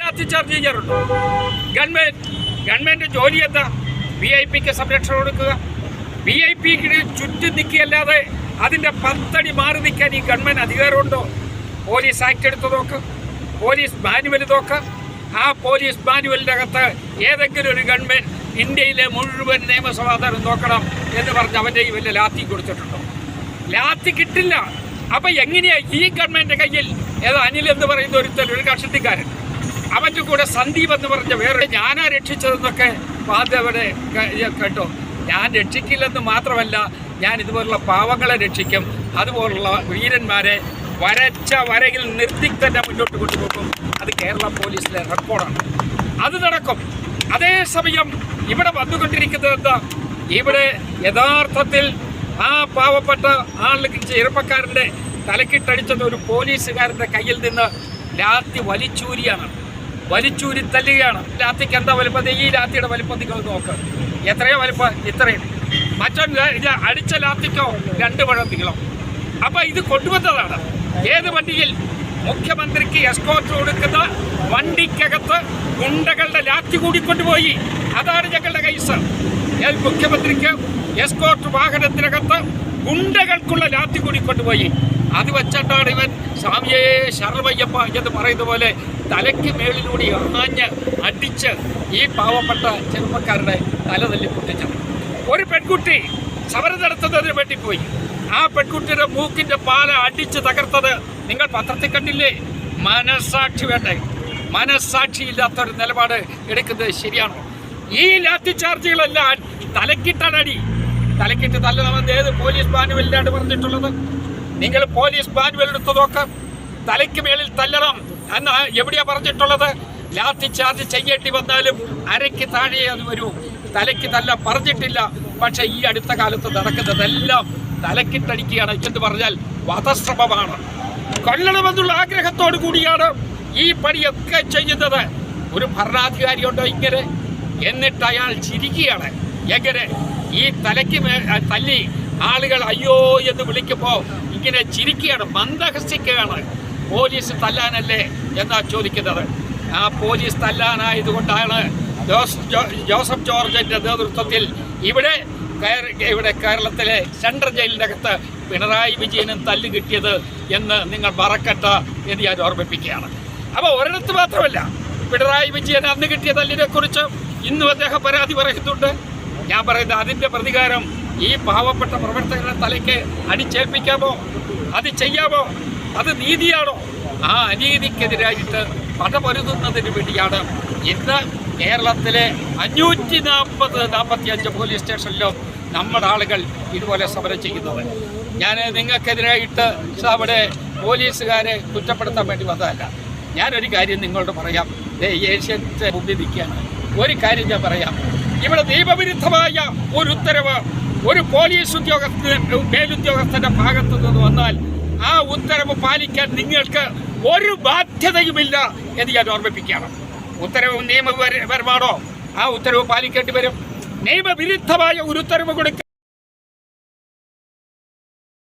Lathi charge ചെയ്യാറുണ്ടോ. Government government ജോലി എന്താ വി ഐ പിക്ക് സംരക്ഷണം കൊടുക്കുക. വി ഐ പിക്ക് ചുറ്റും നിൽക്കുകയല്ലാതെ അതിന്റെ പത്തടി മാറി നിൽക്കാൻ ഈ ഗവൺമെന്റ് അധികാരമുണ്ടോ? പോലീസ് ആക്ട് എടുത്ത് നോക്ക്. പോലീസ് മാനുവൽ നോക്ക്. ആ പോലീസ് മാനുവലിന്റെ അകത്ത് ഏതെങ്കിലും ഒരു ഗവൺമെന്റ് ഇന്ത്യയിലെ മുഴുവൻ നിയമസമാധാനം നോക്കണം എന്ന് പറഞ്ഞ് അവന്റെ ഈ വലിയ ലാത്തി കൊടുത്തിട്ടുണ്ടോ? ലാത്തി കിട്ടില്ല. അപ്പൊ എങ്ങനെയാ ഈ ഗവൺമെന്റ് കയ്യിൽ? ഏതോ അനിൽ എന്ന് പറയുന്ന ഒരുത്തൻ ഒരു കഷത്തിക്കാരൻ അവന്റെ കൂടെ സന്ദീപ് എന്ന് പറഞ്ഞ വേറെ ഞാനാ രക്ഷിച്ചതെന്നൊക്കെ മാധവനെ കേട്ടോ. ഞാൻ രക്ഷിക്കില്ലെന്ന് മാത്രമല്ല ഞാൻ ഇതുപോലുള്ള പാവങ്ങളെ രക്ഷിക്കും. അതുപോലുള്ള വീരന്മാരെ വരച്ച വരയിൽ നിർത്തി തന്നെ മുന്നോട്ട് കൊണ്ടുപോകും. അത് കേരള പോലീസിലെ റെക്കോർഡാണ്. അത് നടക്കും. അതേസമയം ഇവിടെ വന്നുകൊണ്ടിരിക്കുന്നത് എന്താ? ഇവിടെ യഥാർത്ഥത്തിൽ ആ പാവപ്പെട്ട ആളിലേക്ക് ചെറുപ്പക്കാരന്റെ തലക്കിട്ടടിച്ചത് ഒരു പോലീസുകാരന്റെ കയ്യിൽ നിന്ന് രാത്രി വലിച്ചൂരിയാണ്. വലിച്ചൂരി തല്ലുകയാണ് ലാത്തിക്ക് എന്താ വലിപ്പം ഈ രാത്രിയുടെ വലിപ്പം നിങ്ങൾ നോക്ക്. എത്രയോ വലിപ്പം? ഇത്രയും. മറ്റൊന്ന് ഇത് അടിച്ച ലാത്തിക്കോ രണ്ട് പഴം നീളം അപ്പൊ ഇത് കൊണ്ടുവന്നതാണ്. ഏത് വണ്ടിയിൽ? മുഖ്യമന്ത്രിക്ക് എസ്കോർട്ട് കൊടുക്കുന്ന വണ്ടിക്കകത്ത് ഗുണ്ടകളുടെ ലാത്തി കൂടി കൊണ്ടുപോയി. അതാണ് ഞങ്ങളുടെ കൈസ് ഞാൻ മുഖ്യമന്ത്രിക്ക് എസ്കോർട്ട് വാഹനത്തിനകത്ത് ഗുണ്ടകൾക്കുള്ള ലാത്തി കൂടി കൊണ്ടുപോയി അത് വെച്ചിട്ടാണ് ഇവൻ സ്വാമിയെ ശർവയ്യപ്പ എന്ന് പറയുന്ന പോലെ തലയ്ക്ക് മേളിലൂടെ ആഞ്ഞ് അടിച്ച് ഈ പാവപ്പെട്ട ചെറുപ്പക്കാരുടെ തല തല്ലി പൊട്ടിച്ചത്. ഒരു പെൺകുട്ടി സമരം നടത്തുന്നതിന് വേണ്ടി പോയി. ആ പെൺകുട്ടിയുടെ മൂക്കിന്റെ പാല അടിച്ച് തകർത്തത് നിങ്ങൾ പത്രത്തിൽ കണ്ടില്ലേ? മനസാക്ഷി വേണ്ടേ? മനസാക്ഷി ഇല്ലാത്ത ഒരു നിലപാട് എടുക്കുന്നത് ശരിയാണോ? ഈ ലാത്തി ചാർജുകളെല്ലാം തലക്കിട്ടടി തലക്കിട്ട് തല്ലണമെന്ന് ഏത് പോലീസ് മാനുവലിലാണ് പറഞ്ഞിട്ടുള്ളത്? നിങ്ങൾ പോലീസ് മാനുവൽ എടുത്തു നോക്കാം. തലയ്ക്ക് മേളിൽ തല്ലണം എന്ന് എവിടെയാ പറഞ്ഞിട്ടുള്ളത്? ലാത്തി ചാർജ് ചെയ്യേണ്ടി വന്നാലും അരയ്ക്ക് താഴെ അത് വരൂ. തലയ്ക്ക് തല്ല പറഞ്ഞിട്ടില്ല. പക്ഷെ ഈ അടുത്ത കാലത്ത് നടക്കുന്നതെല്ലാം തലക്കിട്ടടിക്കുകയാണ്. എന്ന് പറഞ്ഞാൽ വധശ്രമമാണ്. കൊല്ലണമെന്നുള്ള ആഗ്രഹത്തോടു കൂടിയാണ് ഈ പണിയൊക്കെ ചെയ്യുന്നത്. ഒരു ഭരണാധികാരിയുണ്ടോ ഇങ്ങനെ? എന്നിട്ട് അയാൾ ചിരിക്കുകയാണ്. എങ്ങനെ? ഈ തലയ്ക്ക് തല്ലി. ആളുകൾ അയ്യോ എന്ന് വിളിക്കുമ്പോൾ ഇങ്ങനെ ചിരിക്കുകയാണ് മന്ദഹസിക്കുകയാണ്. പോലീസ് തല്ലാനല്ലേ? എന്നാ ചോദിക്കുന്നത്. ആ പോലീസ് തല്ലാനായതുകൊണ്ടാണ് ജോസഫ് ജോർജിന്റെ നേതൃത്വത്തിൽ ഇവിടെ ഇവിടെ കേരളത്തിലെ സെൻട്രൽ ജയിലിനകത്ത് പിണറായി വിജയനും തല്ല് കിട്ടിയത് എന്ന് നിങ്ങൾ മറക്കട്ട എന്ന് ഞാൻ ഓർമ്മിപ്പിക്കുകയാണ്. അപ്പോൾ ഒരിടത്ത് മാത്രമല്ല പിണറായി വിജയൻ അന്ന് കിട്ടിയ തല്ലിനെ കുറിച്ച് ഇന്നും അദ്ദേഹം പരാതി പറയുന്നുണ്ട്. ഞാൻ പറയുന്നത് അതിന്റെ പ്രതികാരം ഈ പാവപ്പെട്ട പ്രവർത്തകരുടെ തലയ്ക്ക് അടിച്ചേൽപ്പിക്കാമോ? അത് ചെയ്യാമോ? അത് നീതിയാണോ? ആ അനീതിക്കെതിരായിട്ട് പടപൊരുതുന്നതിന് വേണ്ടിയാണ് ഇന്ന് കേരളത്തിലെ അഞ്ഞൂറ്റി നാൽപ്പത് നാൽപ്പത്തി അഞ്ച് പോലീസ് സ്റ്റേഷനിലും നമ്മുടെ ആളുകൾ ഇതുപോലെ സമരം ചെയ്യുന്നത്. ഞാൻ നിങ്ങൾക്കെതിരായിട്ട് അവിടെ പോലീസുകാരെ കുറ്റപ്പെടുത്താൻ വേണ്ടി വന്നതല്ല. ഞാനൊരു കാര്യം നിങ്ങളോട് പറയാം. ഏഷ്യന്റെ മുമ്പിൽ നിൽക്കുകയാണ്. ഒരു കാര്യം ഞാൻ പറയാം. ഇവിടെ നിയമവിരുദ്ധമായ ഒരു ഉത്തരവ് ഒരു പോലീസ് ഉദ്യോഗസ്ഥ മേലുദ്യോഗസ്ഥന്റെ ഭാഗത്തു നിന്ന് വന്നാൽ ആ ഉത്തരവ് പാലിക്കാൻ നിങ്ങൾക്ക് ഒരു ബാധ്യതയുമില്ല എന്ന് ഞാൻ ഓർമ്മിപ്പിക്കുകയാണ്. ഉത്തരവ് നിയമപരമാണോ ആ ഉത്തരവ് പാലിക്കേണ്ടി വരും. നിയമവിരുദ്ധമായ ഒരു ഉത്തരവ് കൊടുക്കുക